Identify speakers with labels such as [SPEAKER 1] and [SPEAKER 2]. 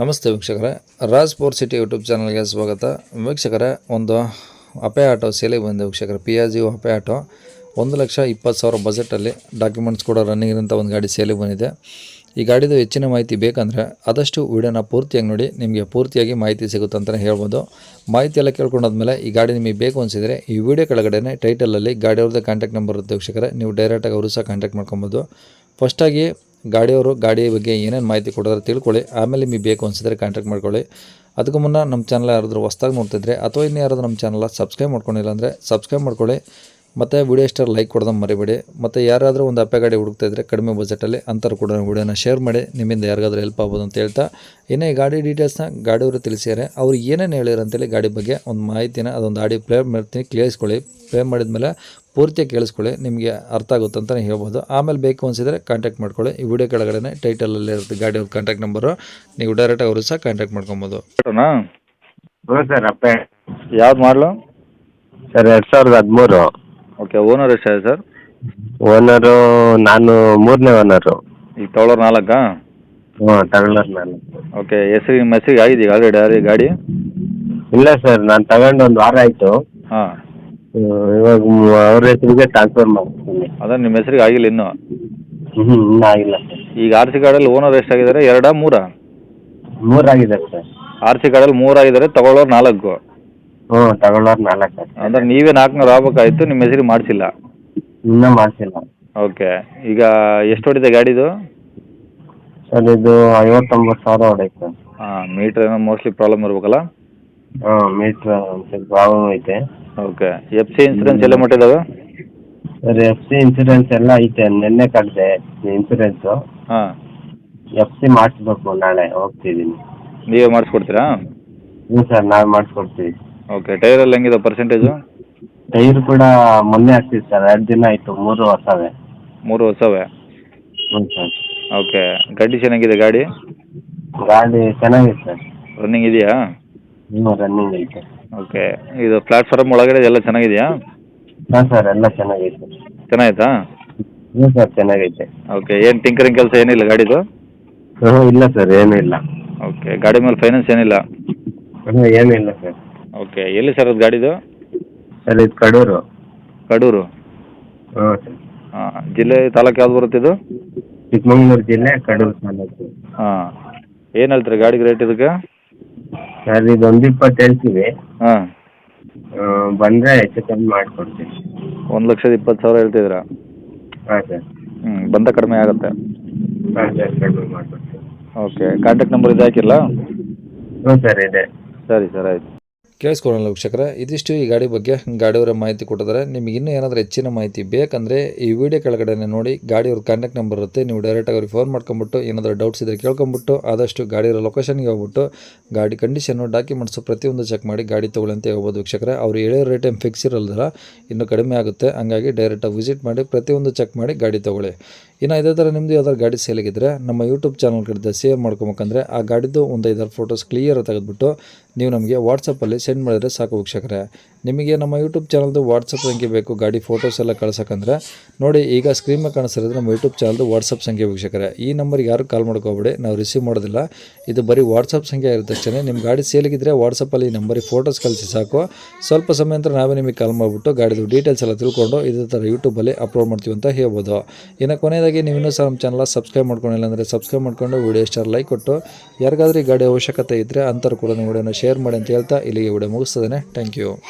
[SPEAKER 1] ನಮಸ್ತೆ ವೀಕ್ಷಕರೇ. Raj four city YouTube ಚಾನಲ್ಗೆ ಸ್ವಾಗತ. ವೀಕ್ಷಕರೇ, ಒಂದು ಅಪೆ ಆಟೋ ಸೇಲಿಗೆ ಬಂದಿದೆ ವೀಕ್ಷಕರೇ. P R G Ape auto. ಒಂದು ಲಕ್ಷ ಇಪ್ಪತ್ತು ಸಾವಿರ ಬಜೆಟಲ್ಲಿ ಡಾಕ್ಯುಮೆಂಟ್ಸ್ ಕೂಡ ರನ್ನಿಂಗ್ ಇರೋಂಥ ಒಂದು ಗಾಡಿ ಸೇಲಿಗೆ ಬಂದಿದೆ. ಈ ಗಾಡಿದು ಹೆಚ್ಚಿನ ಮಾಹಿತಿ ಬೇಕಂದರೆ ಆದಷ್ಟು ವಿಡಿಯೋನ ಪೂರ್ತಿಯಾಗಿ ನೋಡಿ, ನಿಮಗೆ ಪೂರ್ತಿಯಾಗಿ ಮಾಹಿತಿ ಸಿಗುತ್ತೆ ಅಂತಲೇ ಹೇಳ್ಬೋದು. ಮಾಹಿತಿ ಎಲ್ಲ ಕೇಳ್ಕೊಂಡಾದ್ಮೇಲೆ ಈ ಗಾಡಿ ನಿಮಗೆ ಬೇಕು ಅನಿಸಿದರೆ ಈ ವಿಡಿಯೋ ಕೆಳಗಡೆ ಟೈಟಲಲ್ಲಿ ಗಾಡಿಯವ್ರದ್ದು ಕಾಂಟ್ಯಾಕ್ಟ್ ನಂಬರ್ ಇರುತ್ತೆ ವೀಕ್ಷಕರೇ. ನೀವು ಡೈರೆಕ್ಟಾಗಿ ಅವರು ಸಹ ಕಾಂಟ್ಯಾಕ್ಟ್ ಮಾಡ್ಕೊಬೋದು. ಫಸ್ಟಾಗಿ ಗಾಡಿಯವರು ಗಾಡಿ ಬಗ್ಗೆ ಏನೇನು ಮಾಹಿತಿ ಕೊಡೋದ್ರೆ ತಿಳ್ಕೊಳ್ಳಿ. ಆಮೇಲೆ ನೀವು ಬೇಕು ಅನಿಸಿದ್ರೆ ಕಾಂಟ್ಯಾಕ್ಟ್ ಮಾಡ್ಕೊಳ್ಳಿ. ಅದಕ್ಕೂ ಮುನ್ನ ನಮ್ಮ ಚಾನಲ್ ಯಾರಾದರೂ ಹೊಸ್ದಾಗಿ ನೋಡ್ತಿದ್ರೆ ಅಥವಾ ಇನ್ನು ಯಾರಾದರೂ ನಮ್ಮ ಚಾನಲ್ ಸಬ್ಸ್ಕ್ರೈಬ್ ಮಾಡ್ಕೊಂಡಿಲ್ಲ ಅಂದರೆ ಸಬ್ಸ್ಕ್ರೈಬ್ ಮಾಡ್ಕೊಳ್ಳಿ. ಮತ್ತು ವಿಡಿಯೋ ಇಷ್ಟ ಲೈಕ್ ಕೊಡೋದನ್ನು ಮರಿಬೇಡಿ. ಮತ್ತು ಯಾರಾದರೂ ಒಂದು ಅಪ್ಪೆ ಗಾಡಿ ಹುಡುಕ್ತಾ ಇದ್ದರೆ ಕಡಿಮೆ ಬಜೆಟಲ್ಲಿ ಅಂಥವ್ರು ಕೂಡ ವಿಡಿಯೋನ ಶೇರ್ ಮಾಡಿ. ನಿಮ್ಮಿಂದ ಯಾರಿಗಾದ್ರೂ ಹೆಲ್ಪ್ ಆಗ್ಬೋದು ಅಂತ ಹೇಳ್ತಾ. ಇನ್ನೇ ಈ ಗಾಡಿ ಡೀಟೇಲ್ಸ್ನ ಗಾಡಿಯವರು ತಿಳಿಸಿದ್ದಾರೆ. ಅವ್ರು ಏನೇನು ಹೇಳಿರಂತೇಳಿ ಅಂತೇಳಿ ಗಾಡಿ ಬಗ್ಗೆ ಒಂದು ಮಾಹಿತಿನ ಅದೊಂದು ಆಡಿಯೋ ಪ್ಲೇ ಮಾಡ್ತೀನಿ. ಕೇಳಿಸ್ಕೊಳ್ಳಿ. ಪ್ಲೇ ಮಾಡಿದ್ಮೇಲೆ ಪೂರ್ತಿ ಕೇಳಿಸ್ಕೊಳ್ಳಿ. ನಿಮಗೆ ಅರ್ಥ ಆಗುತ್ತೆ ಅಂತಲೇ ಹೇಳ್ಬೋದು. ಆಮೇಲೆ ಬೇಕು ಅನಿಸಿದರೆ ಕಾಂಟ್ಯಾಕ್ಟ್ ಮಾಡ್ಕೊಳ್ಳಿ. ಈ ವಿಡಿಯೋ ಕೆಳಗಡೆ ಟೈಟಲಲ್ಲಿ ಇರುತ್ತೆ ಗಾಡಿಯವ್ರ ಕಾಂಟ್ಯಾಕ್ಟ್ ನಂಬರು ನೀವು ಡೈರೆಕ್ಟಾಗಿ ಅವರು ಸಹ ಕಾಂಟ್ಯಾಕ್ಟ್ ಮಾಡ್ಕೊಬೋದು.
[SPEAKER 2] ಸರ್ ಅಪ್ಪೆ.
[SPEAKER 1] ಯಾವ್ದು ಮಾಡಲು?
[SPEAKER 2] ಸರ್ ಎರಡು ಸಾವಿರದ ಹದಿಮೂರು.
[SPEAKER 1] ಓಕೆ ಓನರ್ ಎಷ್ಟಿದೆ ಸರ್
[SPEAKER 2] ಓನರು ನಾನು ಮೂರನೇ ಓನರು
[SPEAKER 1] ಈಗ ತೊಗೊಳೋರು ನಾಲ್ಕಾ?
[SPEAKER 2] ಹ್ಞೂ ತಗೊಳ್ಳೋರು ನಾನು
[SPEAKER 1] ಓಕೆ ಹೆಸರಿಗೆ ನಿಮ್ಮ ಹೆಸರಿಗೆ ಆಗಿದೆ ಈಗ ಆಲ್ರೆಡಿ ಯಾರು ಗಾಡಿ?
[SPEAKER 2] ಇಲ್ಲ ಸರ್ ನಾನು ತಗೊಂಡು ಒಂದು ವಾರ ಆಯಿತು.
[SPEAKER 1] ಹಾಂ.
[SPEAKER 2] ಇವಾಗ ಅವ್ರ ಹೆಸರಿಗೆ ಟ್ರಾನ್ಸ್ಫರ್ ಮಾಡ್ತೀನಿ.
[SPEAKER 1] ಅದೇ ನಿಮ್ಮ ಹೆಸರಿಗೆ ಆಗಿಲ್ಲ ಇನ್ನೂ?
[SPEAKER 2] ಹ್ಞೂ ಇನ್ನೂ ಆಗಿಲ್ಲ ಸರ್
[SPEAKER 1] ಈಗ ಆರ್ ಸಿ ಕಾರ್ಡಲ್ಲಿ ಓನರ್ ಎಷ್ಟಾಗಿದ್ದಾರೆ ಎರಡಾ ಮೂರಾ?
[SPEAKER 2] ಮೂರಾಗಿದೆ ಸರ್
[SPEAKER 1] ಆರ್ ಸಿ ಕಾರ್ಡಲ್ಲಿ ಮೂರಾಗಿದ್ದಾರೆ ತಗೊಳ್ಳೋರು ನಾಲ್ಕು.
[SPEAKER 2] ಹ್ಞೂ ತಗೊಳ್ಳೋರು ನಾಲ್ಕು
[SPEAKER 1] ಅಂದ್ರೆ ನೀವೇ ನಾಲ್ಕುನೂರು ಆಗ್ಬೇಕಾಯ್ತು ನಿಮ್ಮ ಹೆಸರಿಗೆ ಮಾಡಿಸಿಲ್ಲ?
[SPEAKER 2] ಇನ್ನೂ ಮಾಡಿಸಿಲ್ಲ.
[SPEAKER 1] ಓಕೆ ಈಗ ಎಷ್ಟು ಹೊಡಿದೆ ಗಾಡಿದು?
[SPEAKER 2] ಸರ್ ಇದು ಐವತ್ತೊಂಬತ್ತು ಸಾವಿರ ಹೊಡೆಯುತ್ತೆ
[SPEAKER 1] ಹಾಂ ಮೀಟ್ರ್ ಏನೋ ಮೋಸ್ಟ್ಲಿ ಪ್ರಾಬ್ಲಮ್ ಇರ್ಬೇಕಲ್ಲ?
[SPEAKER 2] ಹಾಂ ಮೀಟ್ರ್ ಒಂದು ಸ್ವಲ್ಪ ಪ್ರಾಬ್ಲಮ್ ಐತೆ.
[SPEAKER 1] ಓಕೆ ಎಫ್ ಸಿ ಇನ್ಸೂರೆನ್ಸ್ ಎಲ್ಲ ಮಟ್ಟಿದ್ದಾವೆ
[SPEAKER 2] ಸರ್ ಎಫ್ ಸಿ ಇನ್ಸೂರೆನ್ಸ್ ಎಲ್ಲ ಐತೆ ನಿನ್ನೆ ಕಟ್ಟಿದೆ ಇನ್ಸೂರೆನ್ಸು.
[SPEAKER 1] ಹಾಂ.
[SPEAKER 2] ಎಫ್ ಸಿ ಮಾಡಿಸ್ಬೇಕು ನಾಳೆ ಹೋಗ್ತಿದ್ದೀನಿ.
[SPEAKER 1] ನೀವೇ ಮಾಡಿಸ್ಕೊಡ್ತೀರಾ?
[SPEAKER 2] ಹ್ಞೂ ಸರ್ ನಾವೇ ಮಾಡಿಸ್ಕೊಡ್ತೀವಿ.
[SPEAKER 1] ಓಕೆ ಟೈರಲ್ಲಿ ಹೆಂಗಿದೆ ಪರ್ಸೆಂಟೇಜು
[SPEAKER 2] ಟೈರ್ ಕೂಡ ಮೊನ್ನೆ ಹಾಕ್ಸಿದ್ದು ಸರ್ ಎರಡು ದಿನ ಆಯಿತು ಮೂರು ಹೊಸವೆ.
[SPEAKER 1] ಮೂರು ವರ್ಷವೇ
[SPEAKER 2] ಹ್ಞೂ ಸರ್
[SPEAKER 1] ಓಕೆ ಗಾಡಿ ಚೆನ್ನಾಗಿದೆ ಗಾಡಿ?
[SPEAKER 2] ಗಾಡಿ ಚೆನ್ನಾಗಿದೆ ಸರ್
[SPEAKER 1] ರನ್ನಿಂಗ್ ಇದೆಯಾ?
[SPEAKER 2] ಹ್ಞೂ ರನ್ನಿಂಗ್ ಐತೆ.
[SPEAKER 1] ಓಕೆ ಇದು ಪ್ಲಾಟ್ಫಾರ್ಮ್ ಒಳಗಡೆ ಎಲ್ಲ ಚೆನ್ನಾಗಿದೆಯಾ?
[SPEAKER 2] ಹಾಂ ಸರ್ ಎಲ್ಲ ಚೆನ್ನಾಗೈತೆ.
[SPEAKER 1] ಚೆನ್ನಾಗಿತ್ತಾ
[SPEAKER 2] ಹ್ಞೂ ಸರ್ ಚೆನ್ನಾಗೈತೆ.
[SPEAKER 1] ಓಕೆ ಏನು ಟಿಂಕರಿಂಗ್ ಕೆಲಸ ಏನಿಲ್ಲ ಗಾಡಿದು?
[SPEAKER 2] ಹ್ಞೂ ಇಲ್ಲ ಸರ್ ಏನೂ ಇಲ್ಲ.
[SPEAKER 1] ಓಕೆ ಗಾಡಿ ಮೇಲೆ ಫೈನಾನ್ಸ್ ಏನಿಲ್ಲ?
[SPEAKER 2] ಹ್ಞೂ ಏನೂ ಇಲ್ಲ ಸರ್
[SPEAKER 1] ಓಕೆ ಎಲ್ಲಿ ಸರ್ ಅದು ಗಾಡಿದು?
[SPEAKER 2] ಸರ್ ಇದು ಕಡೂರು.
[SPEAKER 1] ಕಡೂರು?
[SPEAKER 2] ಸರ್.
[SPEAKER 1] ಹಾಂ ಜಿಲ್ಲೆ ತಾಲೂಕು ಯಾವ್ದು ಬರುತ್ತೆ ಇದು?
[SPEAKER 2] ಚಿಕ್ಕಮಗಳೂರು ಜಿಲ್ಲೆ ಕಡೂರು ತಾಲೂಕು.
[SPEAKER 1] ಹಾಂ ಏನು ಹೇಳ್ತೀರಿ ಗಾಡಿಗೆ ರೇಟ್ ಇದಕ್ಕೆ?
[SPEAKER 2] ಸರ್ ಇದು ಒಂದು ಇಪ್ಪತ್ತು ಹೇಳ್ತೀವಿ.
[SPEAKER 1] ಹಾಂ.
[SPEAKER 2] ಬಂದರೆ ಹೆಚ್ಚು ಕಮ್ಮಿ ಮಾಡಿಕೊಡ್ತೀವಿ.
[SPEAKER 1] ಒಂದು ಲಕ್ಷದ ಇಪ್ಪತ್ತು ಸಾವಿರ ಹೇಳ್ತಿದ್ದೀರಾ?
[SPEAKER 2] ಹಾಂ ಸರ್.
[SPEAKER 1] ಹ್ಞೂ ಬಂದ ಕಡಿಮೆ ಆಗುತ್ತೆ.
[SPEAKER 2] ಹಾಂ ಸರ್ ಕಡಿಮೆ ಮಾಡಿಕೊಡ್ತೀವಿ.
[SPEAKER 1] ಓಕೆ ಕಾಂಟ್ಯಾಕ್ಟ್ ನಂಬರ್ ಇದು ಹಾಕಿಲ್ಲ?
[SPEAKER 2] ಹ್ಞೂ ಸರ್ ಇದೆ.
[SPEAKER 1] ಸರಿ ಸರ್ ಆಯ್ತು. ಕೇಳಿಸ್ಕೊಳ್ಳೋಣ ವೀಕ್ಷಕರೇ. ಇದಿಷ್ಟು ಈ ಗಾಡಿ ಬಗ್ಗೆ ಗಾಡಿಯವರ ಮಾಹಿತಿ ಕೊಟ್ಟಿದ್ದಾರೆ. ನಿಮಗೆ ಇನ್ನೂ ಏನಾದರೂ ಹೆಚ್ಚಿನ ಮಾಹಿತಿ ಬೇಕಂದರೆ ಈ ವಿಡಿಯೋ ಕೆಳಗಡೆ ನೋಡಿ, ಗಾಡಿಯವ್ರ ಕಾಂಟ್ಯಾಕ್ಟ್ ನಂಬರ್ ಇರುತ್ತೆ. ನೀವು ಡೈರೆಕ್ಟಾಗಿ ಅವ್ರಿಗೆ ಫೋನ್ ಮಾಡ್ಕೊಂಬಿಟ್ಟು ಏನಾದರೂ ಡೌಟ್ಸ್ ಇದ್ದರೆ ಕೇಳ್ಕೊಂಬಿಟ್ಟು ಆದಷ್ಟು ಗಾಡಿಯವರ ಲೊಕೇಶನ್ಗೆ ಹೋಗ್ಬಿಟ್ಟು, ಗಾಡಿ ಕಂಡೀಷನ್ನು ಡಾಕ್ಯುಮೆಂಟ್ಸು ಪ್ರತಿಯೊಂದು ಚೆಕ್ ಮಾಡಿ ಗಾಡಿ ತೊಗೊಳ್ಳಿ ಅಂತ ಹೇಳ್ಬೋದು ವೀಕ್ಷಕರೇ. ಅವ್ರು ಹೇಳೋ ರೇಟ್ ಏನು ಫಿಕ್ಸ್ ಇರಲ್ದಲ್ಲ ಇನ್ನೂ ಕಡಿಮೆ ಆಗುತ್ತೆ. ಹಂಗಾಗಿ ಡೈರೆಕ್ಟಾಗಿ ವಿಸಿಟ್ ಮಾಡಿ, ಪ್ರತಿಯೊಂದು ಚೆಕ್ ಮಾಡಿ ಗಾಡಿ ತೊಗೊಳ್ಳಿ. ಇನ್ನು ಇದೇ ಥರ ನಿಮ್ಮದು ಯಾವ್ದಾದ್ರು ಗಾಡಿ ಸೇಲಿಗಿದ್ರೆ ನಮ್ಮ ಯೂಟ್ಯೂಬ್ ಚಾನಲ್ ಕಡೆ ಸೇವ್ ಮಾಡ್ಕೊಬೇಕಂದ್ರೆ ಆ ಗಾಡಿದು ಒಂದು ಐದಾರು ಫೋಟೋಸ್ ಕ್ಲಿಯರ್ ತೆಗೆದುಬಿಟ್ಟು ನೀವು ನಮಗೆ ವಾಟ್ಸಪ್ಪಲ್ಲಿ ಸೆಂಡ್ ಮಾಡಿದರೆ ಸಾಕು ವೀಕ್ಷಕರೇ. ನಿಮಗೆ ನಮ್ಮ ಯೂಟ್ಯೂಬ್ ಚಾನಲ್ದು ವಾಟ್ಸಪ್ ಸಂಖ್ಯೆ ಬೇಕು, ಗಾಡಿ ಫೋಟೋಸ್ ಎಲ್ಲ ಕಳ್ಸೋಕ್ಕಂದ್ರೆ ನೋಡಿ, ಈಗ ಸ್ಕ್ರೀನ್ ಮೇಲೆ ನಮ್ಮ ಯೂಟ್ಯೂಬ್ ಚಾನಲ್ದು ವಾಟ್ಸಪ್ ಸಂಖ್ಯೆ ವೀಕ್ಷಕರೇ. ಈ ನಂಬರ್ಗೆ ಯಾರು ಕಾಲ್ ಮಾಡ್ಕೋಬೇಡಿ, ನಾವು ರಿಸೀವ್ ಮಾಡೋದಿಲ್ಲ. ಇದು ಬರೀ ವಾಟ್ಸಪ್ ಸಂಖ್ಯೆ ಇರೋ ತಕ್ಷಣ ನಿಮ್ಮ ಗಾಡಿ ಸೇಲಿಗಿದ್ರೆ ವಾಟ್ಸಪ್ಪಲ್ಲಿ ಈ ನಂಬರಿಗೆ ಫೋಟೋಸ್ ಕಳಿಸಿ ಸಾಕು. ಸ್ವಲ್ಪ ಸಮಯ ನಂತರ ನಾವೇ ನಿಮಗೆ ಕಾಲ್ ಮಾಡಿಬಿಟ್ಟು ಗಾಡಿದು ಡೀಟೇಲ್ಸ್ ಎಲ್ಲ ತಿಳ್ಕೊಂಡು ಇದೇ ಥರ ಯೂಟ್ಯೂಬಲ್ಲಿ ಅಪ್ಲೋಡ್ ಮಾಡ್ತೀವಿ ಅಂತ ಹೇಳ್ಬೋದು. ಇನ್ನು ಕೊನೆಯದಾಗಿ ನೀವು ಇನ್ನೂ ಸಹ ನಮ್ಮ ಚಾನಲ್ ಸಬ್ಸ್ಕ್ರೈಬ್ ಮಾಡ್ಕೊಂಡಿಲ್ಲ ಅಂದರೆ ಸಬ್ಸ್ಕ್ರೈಬ್ ಮಾಡ್ಕೊಂಡು ವಿಡಿಯೋ ಸ್ಟಾರ್ ಲೈಕ್ ಕೊಟ್ಟು, ಯಾರಿಗಾದ್ರೂ ಈ ಗಾಡಿ ಅವಶ್ಯಕತೆ ಇದ್ದರೆ ಅಂಥವ್ರು ಕೂಡ ವಿಡಿಯೋನ ಶೇರ್ ಮಾಡಿ ಅಂತ ಹೇಳ್ತಾ ಇಲ್ಲಿಗೆ ವಿಡಿಯೋ ಮುಗಿಸ್ತದೆ ಥ್ಯಾಂಕ್ ಯು